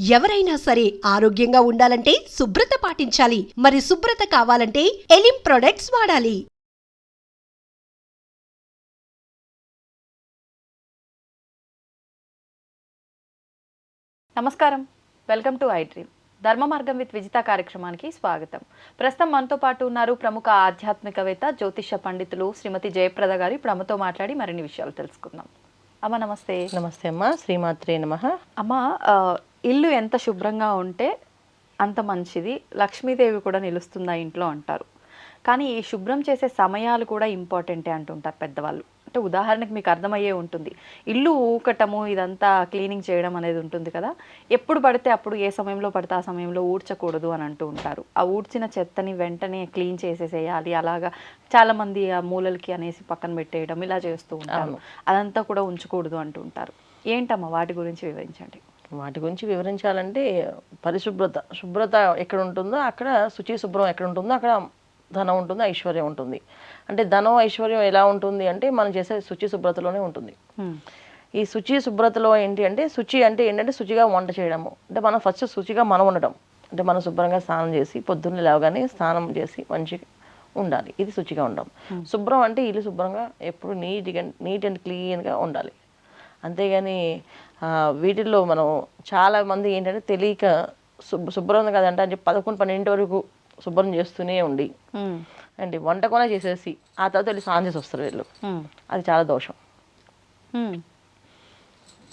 ఎవరైనా సరే ఆరోగ్యంగా ఉండాలంటే శుభ్రత పాటించాలి. మరి శుభ్రత కావాలంటే ఎలిం ప్రొడక్ట్స్ వాడాలి. నమస్కారం. వెల్కమ్ టు ఐ డ్రీమ్ ధర్మ మార్గం విత్ విజిత కార్యక్రమానికి స్వాగతం. ప్రస్తుతం మనతో పాటు ఉన్నారు ప్రముఖ ఆధ్యాత్మికవేత్త జ్యోతిష పండితులు శ్రీమతి జయప్రద గారు. ఇప్పుడు అమ్మతో మాట్లాడి మరిన్ని విషయాలు తెలుసుకుందాం. అమ్మ నమస్తే. నమస్తే అమ్మా. శ్రీమాత్రే నమ. అమ్మ ఇల్లు ఎంత శుభ్రంగా ఉంటే అంత మంచిది. లక్ష్మీదేవి కూడా నిలుస్తుందా ఇంట్లో అంటారు. కానీ ఈ శుభ్రం చేసే సమయాలు కూడా ఇంపార్టెంటే అంటుంటారు పెద్దవాళ్ళు. అంటే ఉదాహరణకు మీకు అర్థమయ్యే ఉంటుంది. ఇల్లు ఊకటము ఇదంతా క్లీనింగ్ చేయడం అనేది ఉంటుంది కదా. ఎప్పుడు పడితే అప్పుడు ఏ సమయంలో పడితే ఆ సమయంలో ఊడ్చకూడదు అని అంటూ ఉంటారు. ఆ ఊడ్చిన చెత్తని వెంటనే క్లీన్ చేసేసేయాలి. అలాగా చాలా మంది ఆ మూలలకి అనేసి పక్కన పెట్టేయడం ఇలా చేస్తూ ఉంటారు. అదంతా కూడా ఉంచకూడదు అంటూ ఉంటారు. ఏంటమ్మా వాటి గురించి వివరించండి. వాటి గురించి వివరించాలంటే పరిశుభ్రత శుభ్రత ఎక్కడ ఉంటుందో అక్కడ శుచి శుభ్రం ఎక్కడ ఉంటుందో అక్కడ ధనం ఉంటుంది ఐశ్వర్యం ఉంటుంది. అంటే ధనం ఐశ్వర్యం ఎలా ఉంటుంది అంటే మనం చేసే శుచి శుభ్రతలోనే ఉంటుంది. ఈ శుచి శుభ్రతలో ఏంటి అంటే శుచి అంటే ఏంటంటే శుచిగా వంట చేయడము. అంటే మనం ఫస్ట్ శుచిగా మనం ఉండడం అంటే మనం శుభ్రంగా స్నానం చేసి పొద్దున్నే లేవగానే స్నానం చేసి మంచిగా ఉండాలి. ఇది శుచిగా ఉండడం. శుభ్రం అంటే ఇల్లు శుభ్రంగా ఎప్పుడు నీట్గా నీట్ అండ్ క్లీన్గా ఉండాలి. అంతేగాని వీటిల్లో మనం చాలా మంది ఏంటంటే తెలియక శుభ్ర శుభ్రం కదంటే అని చెప్పి పదకొండు పన్నెండు వరకు శుభ్రం చేస్తూనే ఉండి అండ్ వంట కూడా చేసేసి ఆ తర్వాత వెళ్ళి స్నానం చేసి వస్తారు వీళ్ళు. అది చాలా దోషం.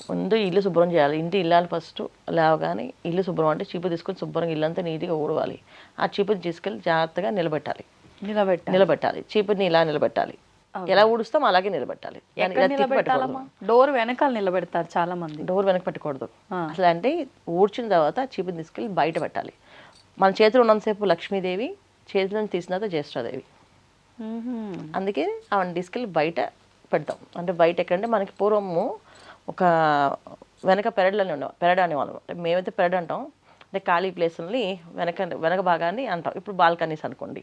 ముందు ఇల్లు శుభ్రం చేయాలి. ఇంటి ఇల్లాలి ఫస్ట్ లేవగానే ఇల్లు శుభ్రం అంటే చీపు తీసుకొని శుభ్రంగా ఇల్లంతా నీట్గా ఊడవాలి. ఆ చీపుని తీసుకెళ్ళి జాగ్రత్తగా నిలబెట్టాలి. నిలబెట్ట నిలబెట్టాలి. చీపుని ఇలా నిలబెట్టాలి. ఎలా ఊడుస్తాం అలాగే నిలబెట్టాలి. డోర్ వెనకాల నిలబెడతారు చాలా మంది డోర్ వెనక పెట్టకూడదు. అసలు అంటే ఊడ్చిన తర్వాత చీపుని తీసుకెళ్ళి బయట పెట్టాలి. మన చేతిలో ఉన్నంతసేపు లక్ష్మీదేవి చేతిలో నుంచి తీసిన తర్వాత జ్యేష్ఠాదేవి. అందుకే ఆవిడ తీసుకెళ్ళి బయట పెడతాం. అంటే బయట ఎక్కడంటే మనకి పూర్వము ఒక వెనక పెరడ్లోనే ఉండే పెరడ్ అనేవాళ్ళం. అంటే మేమైతే పెరడ్ అంటాం. అంటే ఖాళీ ప్లేస్ని వెనక వెనక భాగాన్ని అంటాం. ఇప్పుడు బాల్కనీస్ అనుకోండి.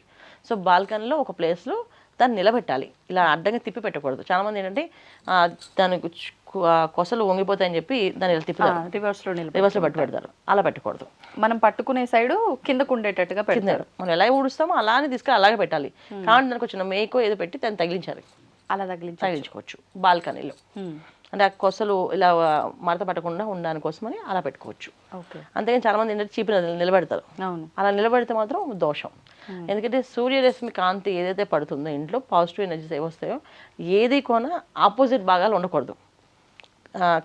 సో బాల్కనీలో ఒక ప్లేస్లో దాన్ని నిలబెట్టాలి. ఇలా అడ్డంగా తిప్పి పెట్టకూడదు. చాలామంది ఏంటంటే దానికి ఆ కొసలు వంగిపోతాయని చెప్పి దాన్ని ఇలా ఆ, తిప్పుతారు. రివర్స్లో నిలబె రివర్స్లో పెట్టి పెడతారు అలా పెట్టకూడదు. మనం పట్టుకునే సైడ్ కిందకు ఉండేటట్టుగా పెడతారు. మనం ఎలా ఊడుస్తామో అలానే తీసుకెళ్ళి అలాగే పెట్టాలి. కాబట్టి దానికి వచ్చిన మేకో ఏదో పెట్టి దాన్ని తగిలించాలి. అలా తగిలించి తగిలించుకోవచ్చు. బాల్కనీలో. అంటే ఆ కొసలు ఇలా మడత పట్టకుండా ఉండడానికి కోసమని అలా పెట్టుకోవచ్చు. అంతేగాని చాలా మంది ఏంటంటే చీపిన నిలబెడతారు. అలా నిలబెడితే మాత్రం దోషం. ఎందుకంటే సూర్యరశ్మి కాంతి ఏదైతే పడుతుందో ఇంట్లో పాజిటివ్ ఎనర్జీస్ ఏవి వస్తాయో ఏది కొన ఆపోజిట్ భాగాలు ఉండకూడదు.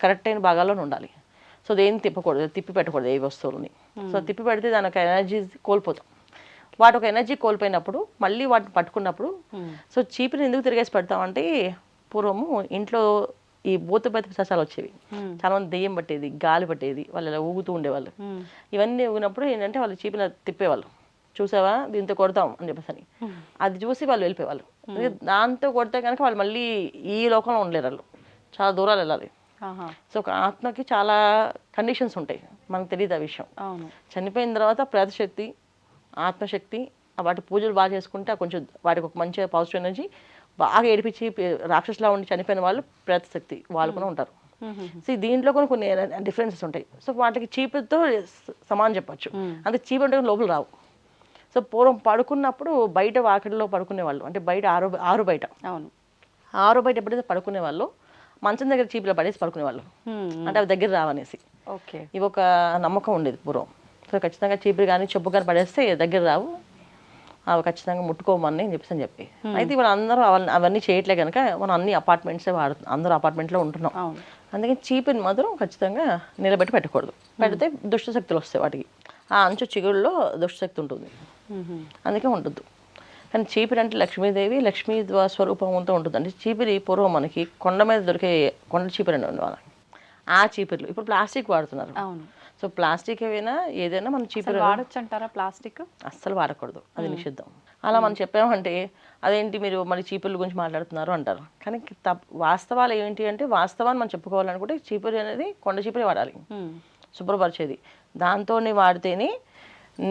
కరెక్ట్ అయిన భాగాల్లోనే ఉండాలి. సో దేన్ని తిప్పకూడదు తిప్పి పెట్టకూడదు ఏ వస్తువులని. సో తిప్పి పెడితే దాని ఒక ఎనర్జీ కోల్పోతాం. వాటి ఒక ఎనర్జీ కోల్పోయినప్పుడు మళ్ళీ వాటిని పట్టుకున్నప్పుడు సో చీపిని ఎందుకు తిరిగేసి పెడతామంటే పూర్వము ఇంట్లో ఈ భూతపతి పిశాచాలు వచ్చేవి. చాలా మంది దెయ్యం పట్టేది గాలి పట్టేది వాళ్ళు ఇలా ఊగుతూ ఉండేవాళ్ళు. ఇవన్నీ ఊగినప్పుడు ఏంటంటే వాళ్ళు చీపిన తిప్పేవాళ్ళు. చూసావా? దీంతో కొడతాం అని చెప్పేసి అని అది చూసి వాళ్ళు వెళ్ళిపోయేవాళ్ళు. దాంతో కొడితే కనుక వాళ్ళు మళ్ళీ ఈ లోకంలో ఉండలేరు వాళ్ళు. చాలా దూరాలు వెళ్ళాలి. సో ఒక ఆత్మకి చాలా కండిషన్స్ ఉంటాయి. మనకు తెలియదు ఆ విషయం. చనిపోయిన తర్వాత ప్రేతశక్తి ఆత్మశక్తి వాటి పూజలు బాగా చేసుకుంటే కొంచెం వాటికి ఒక మంచి పాజిటివ్ ఎనర్జీ బాగా ఏడిపించి రాక్షసులా ఉండి చనిపోయిన వాళ్ళు ప్రేతశక్తి వాళ్ళు కూడా ఉంటారు. సో దీంట్లో కూడా కొన్ని డిఫరెన్సెస్ ఉంటాయి. సో వాటికి చీపుతో సమానం చెప్పొచ్చు. అంటే చీపు అంటే లోపల రావు. సో పూర్వం పడుకున్నప్పుడు బయట వాకిడిలో పడుకునేవాళ్ళు అంటే బయట ఆరు ఆరు బయట. అవును. ఆరు బయట ఎప్పుడైతే పడుకునే వాళ్ళు మంచం దగ్గర చీపులో పడేసి పడుకునేవాళ్ళు అంటే అవి దగ్గర రావనేసి. ఓకే. ఇవి ఒక నమ్మకం ఉండేది పూర్వం. సో ఖచ్చితంగా చీపురు కానీ చెప్పు కానీ పడేస్తే దగ్గర రావు. అవి ఖచ్చితంగా ముట్టుకోమని అని చెప్పేసి అని చెప్పి అయితే ఇప్పుడు అందరూ అవన్నీ అవన్నీ చేయట్లే కనుక మనం అన్ని అపార్ట్మెంట్సే వాడుతున్నాం అందరూ అపార్ట్మెంట్లో ఉంటున్నాం. అందుకని చీపుని మాత్రం ఖచ్చితంగా నిలబెట్టి పెట్టకూడదు. పెడితే దుష్ట శక్తులు వస్తాయి వాటికి. ఆ అంచు చిగురులో దుష్టశక్తి ఉంటుంది. అందుకే ఉండొద్దు కానీ చీపిరి అంటే లక్ష్మీదేవి లక్ష్మీ ద్వా- స్వరూపంతో ఉంటుంది. అంటే చీపిరి పూర్వం మనకి కొండ మీద దొరికే కొండ చీపిరి అని ఉండేవాళ్ళం. ఆ చీపిర్లు ఇప్పుడు ప్లాస్టిక్ వాడుతున్నారు. సో ప్లాస్టిక్ ఏవైనా ఏదైనా మనం చీపిరి వాడచ్చు అంటారా ప్లాస్టిక్? అస్సలు వాడకూడదు. అది నిషిద్ధం. అలా మనం చెప్పామంటే అదేంటి మీరు మళ్ళీ చీపుర్ల గురించి మాట్లాడుతున్నారు అంటారు. కానీ వాస్తవాలు ఏంటి అంటే వాస్తవాన్ని మనం చెప్పుకోవాలనుకుంటే చీపురి అనేది కొండ చీపురి వాడాలి. శుభ్రపరిచేది. దాంతోనే వాడితేనే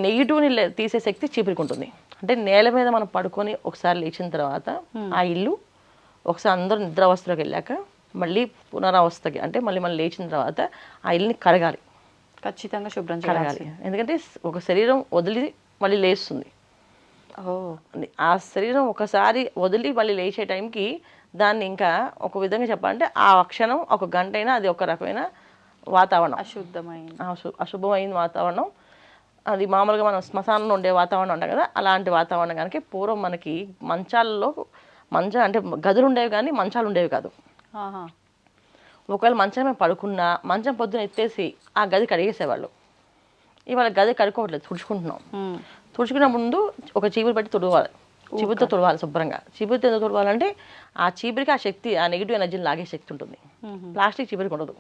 నెగిటివ్ని తీసే శక్తి చీపురికి ఉంటుంది. అంటే నేల మీద మనం పడుకొని ఒకసారి లేచిన తర్వాత ఆ ఇల్లు ఒకసారి అందరూ నిద్రావస్థలోకి వెళ్ళాక మళ్ళీ పునరావస్థకి అంటే మళ్ళీ మళ్ళీ లేచిన తర్వాత ఆ ఇల్లుని కడగాలి ఖచ్చితంగా శుభ్రం కడగాలి చేయాలి. ఎందుకంటే ఒక శరీరం వదిలి మళ్ళీ లేస్తుంది. ఆ శరీరం ఒకసారి వదిలి మళ్ళీ లేచే టైంకి దాన్ని ఇంకా ఒక విధంగా చెప్పాలంటే ఆ క్షణం ఒక గంట అయినా అది ఒక రకమైన వాతావరణం. అశుద్ధమైన అశు అశుభమైన వాతావరణం. అది మామూలుగా మనం శ్మశానంలో ఉండే వాతావరణం ఉంటాం కదా అలాంటి వాతావరణం కనుక పూర్వం మనకి మంచాలలో మంచం అంటే గదులు ఉండేవి కానీ మంచాలు ఉండేవి కాదు. ఒకవేళ మంచం పడుకున్నా మంచం పొద్దున ఎత్తేసి ఆ గది కడిగేసేవాళ్ళు. ఇవాళ గది కడుక్కోవట్లేదు తుడుచుకుంటున్నాం. ఉమ్. తుడుచుకునే ముందు ఒక చీపురు పెట్టి తుడవాలి. చీపురుతో తుడవాలి శుభ్రంగా. చీపురుతో ఎందుకు తుడవాలంటే ఆ చీపురికి ఆ శక్తి ఆ నెగిటివ్ ఎనర్జీని లాగే శక్తి ఉంటుంది. ప్లాస్టిక్ చీపురికి ఉండదు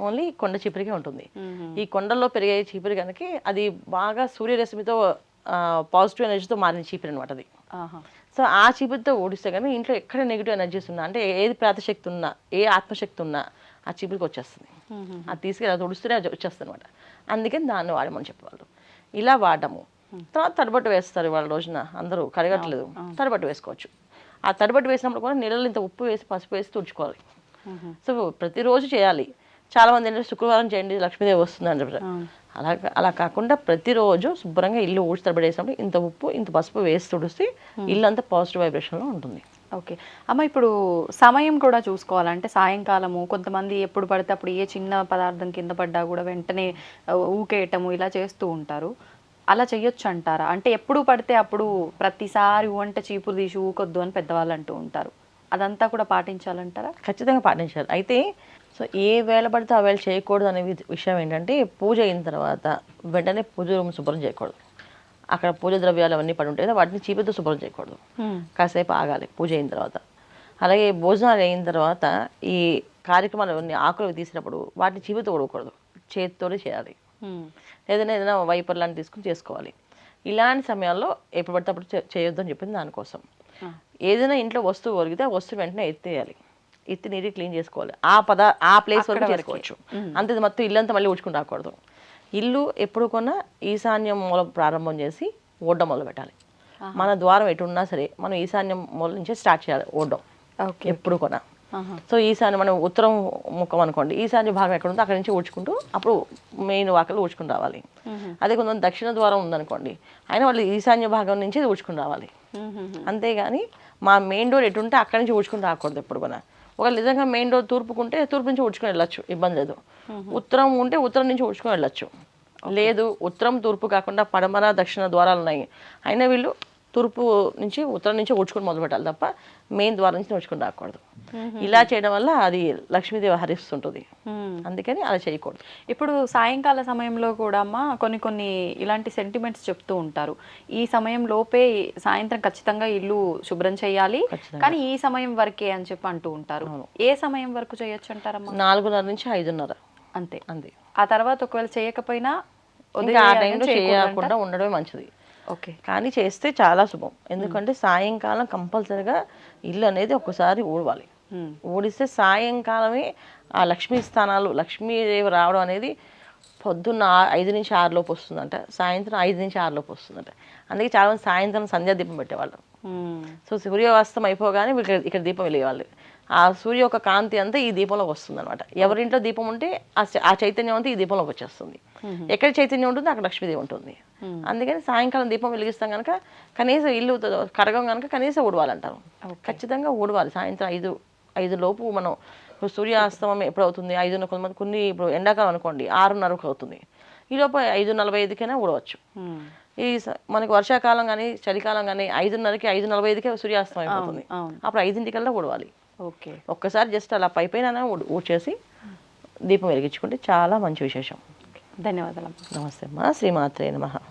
ఓన్లీ కొండ చీపురికే ఉంటుంది. ఈ కొండల్లో పెరిగే చీపురు కనుక అది బాగా సూర్యరశ్మితో పాజిటివ్ ఎనర్జీతో మారిన చీపురు అనమాట అది. సో ఆ చీపురుతో ఓడిస్తే కానీ ఇంట్లో ఎక్కడ నెగిటివ్ ఎనర్జీస్ ఉన్నా అంటే ఏది ప్రాతశక్తి ఉన్నా ఏ ఆత్మశక్తి ఉన్నా ఆ చీపురికి వచ్చేస్తుంది. అది తీసుకెళ్ళి అది తుడుస్తూనే అది వచ్చేస్తుంది అనమాట అందుకని దాన్ని వాడమని చెప్పేవాళ్ళు. ఇలా వాడము. తర్వాత తడబట్టు వేస్తారు వాళ్ళ రోజున. అందరూ కడగట్లేదు. తడబట్టు వేసుకోవచ్చు. ఆ తడబట్టు వేసినప్పుడు కూడా నీళ్ళలో ఇంత ఉప్పు వేసి పసుపు వేసి తుడుచుకోవాలి. సో ప్రతిరోజు చేయాలి. చాలా మంది ఏంటంటే శుక్రవారం చేయండి లక్ష్మీదేవి వస్తుంది అని చెప్తారు అవును. అలా అలా కాకుండా ప్రతిరోజు శుభ్రంగా ఇల్లు ఊడ్చి తడబడేసినప్పుడు ఇంత ఉప్పు ఇంత పసుపు వేసి తుడిస్తే ఇల్లు అంతా పాజిటివ్ వైబ్రేషన్లో ఉంటుంది. ఓకే. అమ్మ ఇప్పుడు సమయం కూడా చూసుకోవాలంటే సాయంకాలము కొంతమంది ఎప్పుడు పడితే అప్పుడు ఏ చిన్న పదార్థం కింద పడ్డా కూడా వెంటనే ఊకేయటము ఇలా చేస్తూ ఉంటారు. అలా చెయ్యొచ్చు అంటారా అంటే ఎప్పుడు పడితే అప్పుడు ప్రతిసారి వంట చీపురు తీసి ఊకొద్దు అని పెద్దవాళ్ళు అంటూ ఉంటారు. అదంతా కూడా పాటించాలంటారా? ఖచ్చితంగా పాటించాలి. అయితే సో ఏ వేళ పడితే ఆ వేళ చేయకూడదు అనే విషయం ఏంటంటే పూజ అయిన తర్వాత వెంటనే పూజ రూమ్ శుభ్రం చేయకూడదు. అక్కడ పూజ ద్రవ్యాలు అవన్నీ పడి ఉంటాయి కదా వాటిని చీపుతో శుభ్రం చేయకూడదు. కాసేపు ఆగాలి పూజ అయిన తర్వాత. అలాగే భోజనాలు అయిన తర్వాత ఈ కార్యక్రమాలు అవన్నీ ఆకులు తీసినప్పుడు వాటిని చీపుతో ఉడకూడదు. చేతితోనే చేయాలి. ఏదైనా ఏదైనా వైపర్ లాంటి తీసుకుని చేసుకోవాలి. ఇలాంటి సమయాల్లో ఎప్పుడు పడితే అప్పుడు చేయొద్దు అని చెప్పింది దానికోసం. ఏదైనా ఇంట్లో వస్తువు ఒరిగితే ఆ వస్తువు వెంటనే ఎత్తేయాలి. ఎత్తి నీటి క్లీన్ చేసుకోవాలి. ఆ పద ఆ ప్లేస్ వరకు చేసుకోవచ్చు. అంతే మొత్తం ఇల్లు అంతా మళ్ళీ ఊడ్చుకుని రాకూడదు. ఇల్లు ఎప్పుడు కొన్నా ఈశాన్యం మూల ప్రారంభం చేసి ఓడ్డం మొదలు పెట్టాలి. మన ద్వారం ఎటు ఉన్నా సరే మనం ఈశాన్యం మూల నుంచే స్టార్ట్ చేయాలి ఓడ్డం. ఓకే. ఎప్పుడు కొన్నా. సో ఈశాన్య మనం ఉత్తరం ముఖం అనుకోండి. ఈశాన్య భాగం ఎక్కడ ఉందో అక్కడ నుంచి ఊడ్చుకుంటూ అప్పుడు మెయిన్ వాకలు ఊడ్చుకుని రావాలి. అదే కొంచెం దక్షిణ ద్వారం ఉందనుకోండి. అయినా వాళ్ళు ఈశాన్య భాగం నుంచి ఊడ్చుకుని రావాలి. అంతేగాని మా మెయిన్ డోర్ ఎటు ఉంటే అక్కడి నుంచి ఊడ్చుకుని రాకూడదు ఎప్పుడు కూడా. ఒకవేళ నిజంగా మెయిన్ డోర్ తూర్పుకుంటే తూర్పు నుంచి ఊడ్చుకొని వెళ్ళొచ్చు ఇబ్బంది లేదు. ఉత్తరం ఉంటే ఉత్తరం నుంచి ఊడ్చుకొని వెళ్ళొచ్చు. లేదు ఉత్తరం తూర్పు కాకుండా పడమర దక్షిణ ద్వారాలు ఉన్నాయి అయినా వీళ్ళు తూర్పు నుంచి ఉత్తరం నుంచి ఊడ్చుకొని మొదలు పెట్టాలి తప్ప మెయిన్ ద్వారం నుంచి ఊడ్చుకొని రాకూడదు. ఇలా చేయడం వల్ల అది లక్ష్మీదేవి హరిస్తుంటుంది. అందుకని అలా చేయకూడదు. ఇప్పుడు సాయంకాల సమయంలో కూడా అమ్మ కొన్ని కొన్ని ఇలాంటి సెంటిమెంట్స్ చెప్తూ ఉంటారు. ఈ సమయం లోపే సాయంత్రం ఖచ్చితంగా ఇల్లు శుభ్రం చేయాలి. కానీ ఈ సమయం వరకే అని చెప్పి అంటూ ఉంటారు. ఏ సమయం వరకు చేయొచ్చు అంటారమ్మా నాలుగున్నర నుంచి ఐదున్నర. అంతే. అంతే. ఆ తర్వాత ఒకవేళ చేయకపోయినా ఆ టైంలో? చేయకుండా ఉండడమే మంచిది. ఓకే. కానీ చేస్తే చాలా శుభం. ఎందుకంటే సాయంకాలం కంపల్సరిగా ఇల్లు అనేది ఒకసారి ఊడవాలి. ఊడిస్తే సాయంకాలమే ఆ లక్ష్మీ స్థానాలు లక్ష్మీదేవి రావడం అనేది పొద్దున్న ఐదు నుంచి ఆరు లోపు వస్తుందంట. సాయంత్రం ఐదు నుంచి ఆరు లోపు వస్తుందంట. అందుకే చాలా మంది సాయంత్రం సంధ్యా దీపం పెట్టేవాళ్ళు. సో సూర్యాస్తం అయిపోగానే ఇక్కడ ఇక్కడ దీపం వెలిగేవాళ్ళు. ఆ సూర్య యొక్క కాంతి అంతా ఈ దీపంలోకి వస్తుంది అనమాట ఎవరింట్లో దీపం ఉంటే ఆ చైతన్యం అంతా ఈ దీపంలోకి వచ్చేస్తుంది. ఎక్కడ చైతన్యం ఉంటుంది అక్కడ లక్ష్మీదేవి ఉంటుంది. అందుకని సాయంకాలం దీపం వెలిగిస్తాం కనుక కనీసం ఇల్లు కడగం కనుక కనీసం ఊడవాలంటారు. ఖచ్చితంగా ఊడవాలి. సాయంత్రం ఐదు ఐదు లోపు మనం ఇప్పుడు సూర్యాస్తమం ఎప్పుడు అవుతుంది ఐదున్నర కొంతమంది కొన్ని ఇప్పుడు ఎండాకాలం అనుకోండి ఆరున్నరకు అవుతుంది. ఈ లోపు ఐదు నలభై ఐదుకైనా ఊడవచ్చు. ఈ మనకి వర్షాకాలం కానీ చలికాలం కానీ ఐదున్నరకి ఐదు నలభై ఐదుకే సూర్యాస్తం అయిపోతుంది. అప్పుడు ఐదింటికల్లా ఊడవాలి. ఓకే. ఒక్కసారి జస్ట్ అలా పై పైన ఊడ్చేసి దీపం వెలిగించుకుంటే చాలా మంచి విశేషం. ధన్యవాదాలు నమస్తే అమ్మా. శ్రీమాత్రే నమః.